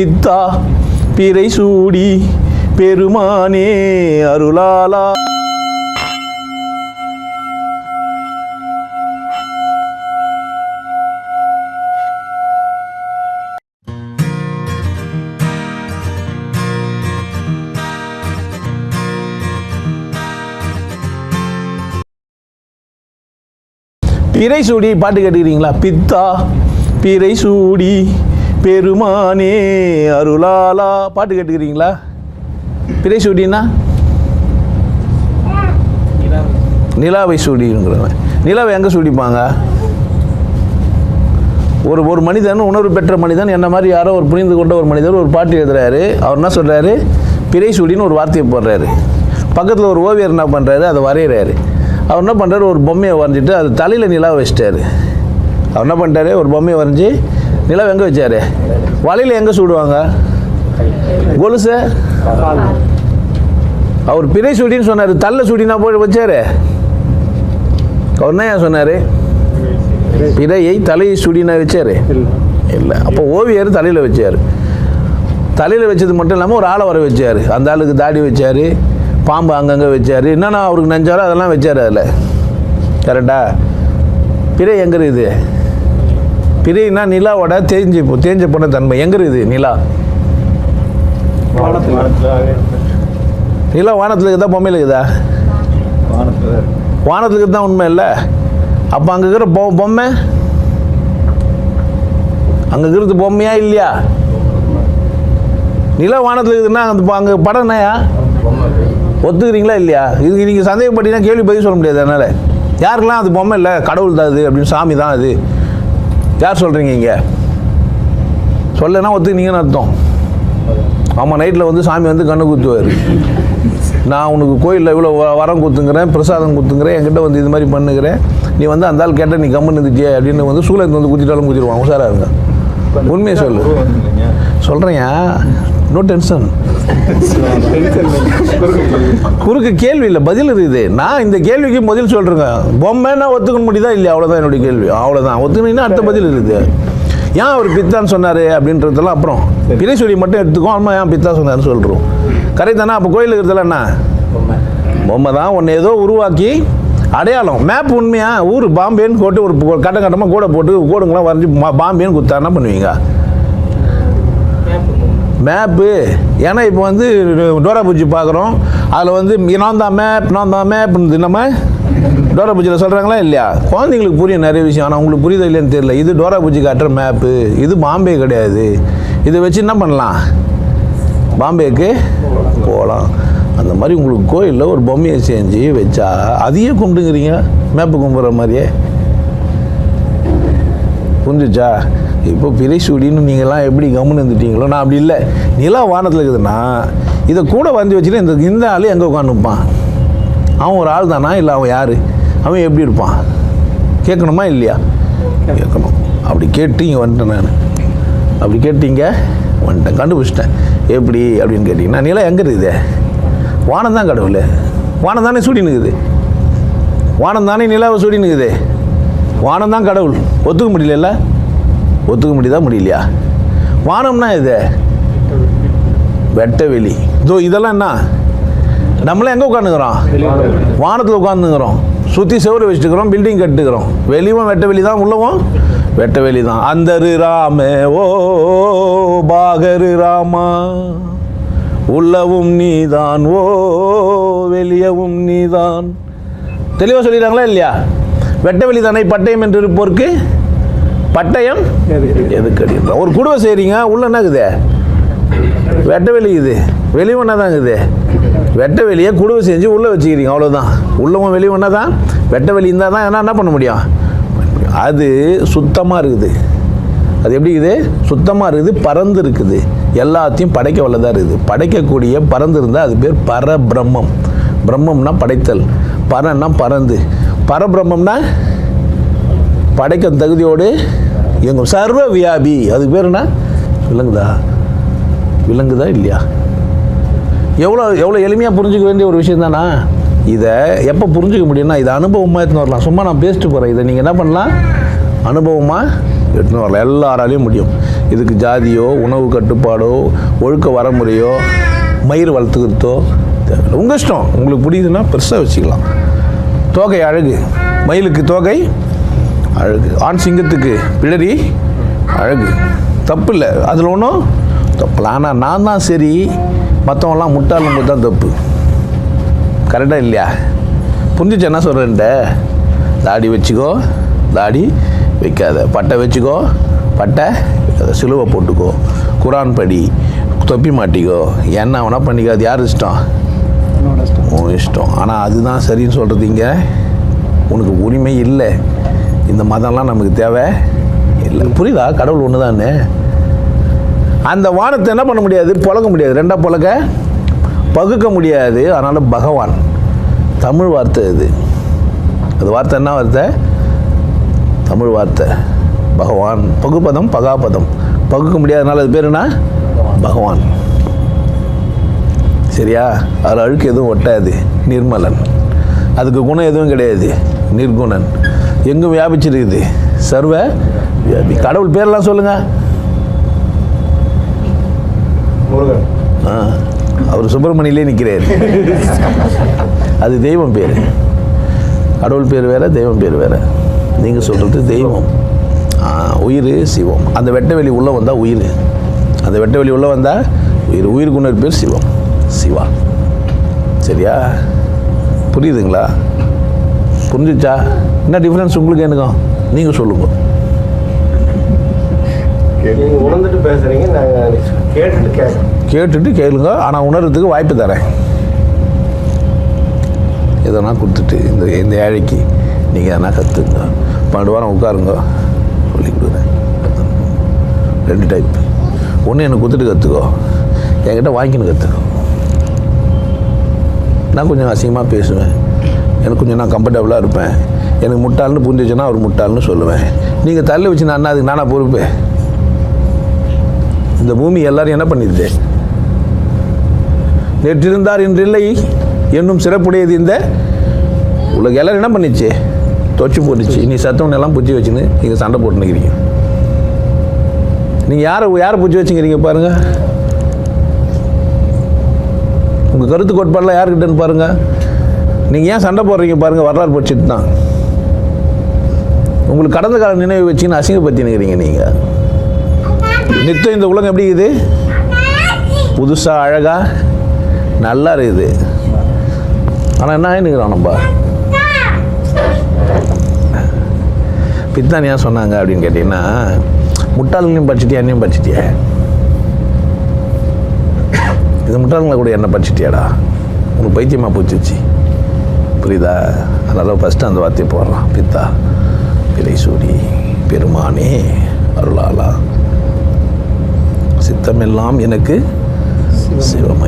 பித்தா பிறை சூடி பெருமானே அருளாலா பிறை சூடி பாட்டு கேட்டுக்கிறீங்களா? பித்தா பிறை சூடி பெருமானே அருளாலா பாட்டு கேட்டுக்கிறீங்களா? பிறை சூடினா நிலாவை சூடிங்கிறவன். நிலாவை எங்கே சூடிப்பாங்க? ஒரு ஒரு மனிதன் உணர்வு பெற்ற மனிதன் என்ன மாதிரி யாரோ ஒரு புரிந்து கொண்ட ஒரு மனிதர் ஒரு பாட்டு எழுதுறாரு. அவர் என்ன சொல்கிறாரு பிறை சூடின்னு ஒரு வார்த்தையை போடுறாரு. பக்கத்தில் ஒரு ஓவியர் என்ன பண்ணுறாரு அதை வரைகிறாரு அவர் என்ன பண்ணுறாரு ஒரு பொம்மையை வரைஞ்சிட்டு அது தலையில் நிலா வச்சிட்டாரு. அவர் என்ன பண்ணிட்டாரு? ஒரு பொம்மையை வரைஞ்சி நிலம் எங்கே வச்சார்? வலையில் எங்கே சூடுவாங்க? கொலுசை? அவர் பிறை சுடின்னு சொன்னார். தள்ள சுடினா போய் வச்சாரு. அவர் என்ன ஏன் சொன்னார்? பிறையை தலையை சுடினா வச்சாரு. இல்லை அப்போ ஓவியர் தலையில் வச்சார். தலையில் வச்சது மட்டும் இல்லாமல் ஒரு ஆளை வர வச்சார். அந்த ஆளுக்கு தாடி வச்சார் பாம்பு அங்கங்கே வச்சார். என்னென்ன அவருக்கு நினச்சாரோ அதெல்லாம் வச்சார் அதில். கரெக்டாக பிறை எங்கே இருக்குது? பிறைனா நிலாவோட தேஞ்சு தேஞ்சு போன தன்மை. எங்கே இருக்குது நிலா? நிலா வானத்தில் இருக்குதா பொம்மையில் இருக்குதா? வானத்துக்கு தான் உண்மை இல்லை? அப்போ அங்கே இருக்கிற பொ பொம்மை? அங்கே இருக்கிறது பொம்மையா இல்லையா? நில வானத்தில் இருக்குதுன்னா அந்த அங்கே படம் என்னயா? ஒத்துக்கிறீங்களா இல்லையா? இதுக்கு நீங்கள் சந்தேகப்பட்டீங்கன்னா கேள்வி பதில் சொல்ல முடியாது அதனால். யாருக்கெல்லாம் அது பொம்மை இல்லை? கடவுள் தான் அது அப்படின்னு சாமி தான் அது. யார் சொல்கிறீங்க இங்கே? சொல்லனா ஒத்துக்கினீங்கன்னு அர்த்தம். ஆமாம் நைட்டில் வந்து சாமி வந்து கண்ணு குத்துவார். நான் உனக்கு கோயிலில் இவ்வளோ வரம் குத்துங்கிறேன் பிரசாதம் குத்துங்கிறேன் என்கிட்ட வந்து இது மாதிரி பண்ணுகிறேன் நீ வந்து அந்த ஆள் கேட்ட நீ கம்மன் இருந்துட்டியே அப்படின்னு வந்து சூழலுக்கு வந்து குத்திட்டாலும் குத்திடுவான் உஷாரா இருங்க உண்மையை சொல்லு. சொல்கிறேன் நோ டென்ஷன் குறுக்கு கேள்வி இல்லை பதில் இருக்குது. நான் இந்த கேள்விக்கு பதில் சொல்கிறேங்க பொம்மைன்னா ஒத்துக்க முடியுதா இல்லையா? அவ்வளோதான் என்னுடைய கேள்வி. அவ்வளோதான் ஒத்துக்கினீங்கன்னா அடுத்த பதில் இருக்குது. ஏன் அவர் பித்தான்னு சொன்னார் அப்படின்றதெல்லாம் அப்புறம். பிறைசொலி மட்டும் எடுத்துக்கோ அம்மா ஏன் பித்தா சொன்னார்னு சொல்கிறோம் கரெக்ட் தானே அப்போ கோயில் இருக்கிறதுல என்ன? பொம்மை தான். ஒன்று ஏதோ உருவாக்கி அடையாளம். மேப் உண்மையாக ஊர் பாம்பேன்னு போட்டு ஒரு கட்டம் கட்டமாக கூட போட்டு கோடுங்களாம் வரைஞ்சி பாம்பேன்னு குத்தா என்ன பண்ணுவீங்க. மேப்பு ஏன்னா இப்போ வந்து டோரா பூஜி பார்க்குறோம் அதில் வந்து நான் தான் மேப் நான் தான் மேப் நம்ம டோரா பூஜியில் சொல்கிறாங்களா இல்லையா? குழந்தைங்களுக்கு புரியும் நிறைய விஷயம். ஆனால் உங்களுக்கு புரியுதா இல்லையான்னு தெரியல. இது டோரா பூஜி காட்டுற மேப்பு இது பாம்பே கிடையாது. இதை வச்சு என்ன பண்ணலாம்? பாம்பேக்கு போகலாம் அந்த மாதிரி உங்களுக்கு கோயிலில் ஒரு பொம்மையை செஞ்சு வச்சா அதையே கும்பிடுங்கிறீங்க? மேப்பு கும்பிட்ற மாதிரியே. புரிஞ்சுச்சா? இப்போ பிறைசூடின்னு நீங்கள்லாம் எப்படி கம்முன்னு இருந்துட்டீங்களோ? நான் அப்படி இல்லை. நிலா வானத்தில் இருக்குதுன்னா இதை கூட வந்து வச்சுட்டு இந்த இந்த ஆள் எங்கே உட்காந்துப்பான் அவன் ஒரு ஆள் தானா? இல்லை அவன் யார்? அவன் எப்படி இருப்பான்? கேட்கணுமா இல்லையா? கேட்கணும். அப்படி கேட்டு இங்கே வந்துட்டேன் நான். அப்படி கேட்டீங்க வந்துட்டேன். கண்டுபிடிச்சிட்டேன். எப்படி அப்படின்னு கேட்டிங்கன்னா நிலா எங்கே இருக்குது? வானம் தான் கடவுள். வானம் தானே சூடி நிற்குது வானம் தானே நிலாவை சூடி நிற்குது வானம் தான் கடவுள். ஒத்துக்க முடியல ஒத்துக்க முடியுதா முடியலையா? வானம்னா இது? வெட்ட வெளி. இதோ இதெல்லாம் என்ன? நம்மளாம் எங்கே உட்காந்துக்கிறோம் வானத்தில் உட்காந்துக்கிறோம் சுற்றி செவரு வச்சுட்டுக்கிறோம் பில்டிங் கட்டுக்கிறோம். வெளியும் வெட்ட வெளி தான் உள்ளவும் வெட்ட வெளி தான் அந்தரு ராம ஓ பாகரு ராமா. உள்ளவும் நீதான் ஓ வெளியவும் நீதான். தெளிவாக சொல்லிடுறாங்களா இல்லையா? வெட்ட வெளி தானே பட்டயம் என்று இருப்போருக்கு பட்டயம்? எதுக்கடி? ஒரு குடுவை செய்கிறீங்க உள்ள என்ன இருக்குது வெட்ட வெளியுது இது வெளி ஒன்றா தான் இருக்குது வெட்ட வெளியே குடுவை செஞ்சு உள்ளே வச்சுக்கிறீங்க அவ்வளோதான் உள்ளவும் வெளி ஒன்றா தான் வெட்ட வெளி இருந்தால் தான் என்ன என்ன பண்ண முடியும்? அது சுத்தமாக இருக்குது. அது எப்படி இருக்குது? சுத்தமாக இருக்குது பறந்து இருக்குது. எல்லாத்தையும் படைக்க வல்லதாக இருக்குது. படைக்கக்கூடிய பறந்து இருந்தால் அது பேர் பரபிரம்மம். பிரம்மம்னா படைத்தல். பரன்னா பறந்து. பரபிரம்மம்னா படைக்கும் தகுதியோடு எங்கள் சர்வ வியாபி. அதுக்கு பேர் என்ன? விலங்குதா? விலங்குதா இல்லையா? எவ்வளோ எவ்வளோ எளிமையாக புரிஞ்சுக்க வேண்டிய ஒரு விஷயம் தானா? இதை எப்போ புரிஞ்சுக்க முடியும்னா இதை அனுபவமாக எடுத்துன்னு வரலாம். சும்மா நான் பேசிட்டு போகிறேன் இதை நீங்கள் என்ன பண்ணலாம்? அனுபவமாக எடுத்துன்னு வரலாம். எல்லாராலையும் முடியும். இதுக்கு ஜாதியோ உணவு கட்டுப்பாடோ ஒழுக்க வரமுறையோ மயிர் வளர்த்துக்கிறதோ தேவையில்லை. உங்கள் இஷ்டம். உங்களுக்கு புரியுதுன்னா பெருசாக வச்சுக்கலாம். தோகை அழகு. மயிலுக்கு தோகை அழகு. ஆண் சிங்கத்துக்கு பிளரி அழகு. தப்பு இல்லை அதில் ஒன்றும் தப்பு ஆனால் நான் தான் சரி. மற்றவங்களாம் முட்டாளும் தான் தப்பு. கரெக்டாக இல்லையா? புரிஞ்சிச்சு என்ன சொல்கிறேன்ட்ட தாடி வச்சுக்கோ. தாடி வைக்காத. பட்டை வச்சுக்கோ. பட்டை சிலுவை போட்டுக்கோ. குரான் படி. தொப்பி மாட்டிக்கோ. என்ன வேணா பண்ணிக்கோ. அது யார் இஷ்டம்? இஷ்டம். உன் இஷ்டம். ஆனால் அதுதான் சரின்னு சொல்கிறது இங்கே. உனக்கு உரிமை இல்லை. இந்த மதம்லாம் நமக்கு தேவை இல்லை. புரியுதா? கடவுள் ஒன்று தானே அந்த வானத்தை என்ன பண்ண முடியாது? புழக்க முடியாது. ரெண்டாக புழக்க பகுக்க முடியாது. அதனால் பகவான். தமிழ் வார்த்தை இது. அது வார்த்தை என்ன வார்த்தை? தமிழ் வார்த்தை. பகவான். பகுபதம் பகாபதம் பகுக்க முடியாதனால அது பேர் என்ன? பகவான். சரியா? அதில் அழுக்கு எதுவும் ஒட்டாது. நிர்மலன். அதுக்கு குணம் எதுவும் கிடையாது. நிர்குணன். எங்கும் வியாபிச்சிருக்குது? சர்வ வியாபி கடவுள் பேரெல்லாம் சொல்லுங்க. முருகன். ஆ அவர் சுப்பிரமணியிலே நிற்கிறார் அது தெய்வம் பேர். கடவுள் பேர் வேற தெய்வம் பேர் வேற. நீங்கள் சொல்கிறது தெய்வம். உயிர் சிவம். அந்த வெட்ட வெளி உள்ளே வந்தால் உயிர். அந்த வெட்ட வெளி உள்ளே வந்தால் உயிர். உயிருக்கு பேர் சிவம். சிவா. சரியா? புரியுதுங்களா? புரிஞ்சுச்சா? என்ன டிஃப்ரென்ஸ் உங்களுக்கு எனக்கும் நீங்கள் சொல்லுங்கள் உணர்ந்துட்டு பேசுறீங்க நாங்க கேட்டுட்டு கேட்கறோம். கேட்டுட்டு கேளுங்க ஆனால் உணர்றதுக்கு வாய்ப்பு தரேன். எதனா கொடுத்துட்டு இந்த இந்த ஏழைக்கு நீங்கள் எதனா கற்றுங்க பன்னெண்டு வாரம் உட்காருங்க. சொல்லி கொடுக்குறேன். ரெண்டு டைப் ஒன்று எனக்கு கொடுத்துட்டு கற்றுக்கோ என்கிட்ட வாங்கின்னு கற்றுக்கோ நான் கொஞ்சம் அசிங்கமாக பேசுவேன். எனக்கு கொஞ்சம் நான் கம்ஃபர்டபுளாக இருப்பேன். எனக்கு முட்டாள்னு புரிஞ்சிச்சுன்னா அவர் முட்டாள்னு சொல்லுவேன். நீங்கள் தள்ளி வச்சு நான் அதுக்கு நானாக பொறுப்பு? இந்த பூமி எல்லாரும் என்ன பண்ணிடுது நேற்றிருந்தார் என்றில்லை என்னும் சிறப்புடையது இந்த உலக எல்லாரும் என்ன பண்ணிச்சு? தொச்சு போட்டுச்சு. நீ சத்தவன் எல்லாம் புச்சி வச்சுன்னு நீங்கள் சண்டை போட்டுன்னு நீங்கள் யாரை யாரை புத்தி வச்சுக்கிறீங்க பாருங்கள் உங்கள் கருத்து கோட்பாடெலாம் யாருக்கிட்டன்னு பாருங்கள் நீங்கள் ஏன் சண்டை போடுறீங்க பாருங்கள் வரலாறு படிச்சுட்டு தான். உங்களுக்கு கடந்த கால நினைவு வச்சுன்னு அசிங்கப்படுத்தினுக்கிறீங்க நீங்கள் நித்தம் இந்த உலகம் எப்படி இருக்குது? புதுசாக அழகாக நல்லா இருக்குது. ஆனால் என்ன ஆயினுக்கிறோம் நம்ம? பித்தான் ஏன் சொன்னாங்க அப்படின்னு கேட்டிங்கன்னா முட்டாள்களையும் படிச்சிட்டியா என்னையும் படிச்சிட்டியா இது முட்டாளுங்களை கூட என்ன படிச்சிட்டியாடா உனக்கு பைத்தியமாக போச்சுச்சு. புரியுதா? அதனால் ஃபஸ்ட்டு அந்த வார்த்தையை போடுறான். பித்தா பிறை சூடி பெருமானே அருளாளா. சித்தமெல்லாம் எனக்கு சிவம்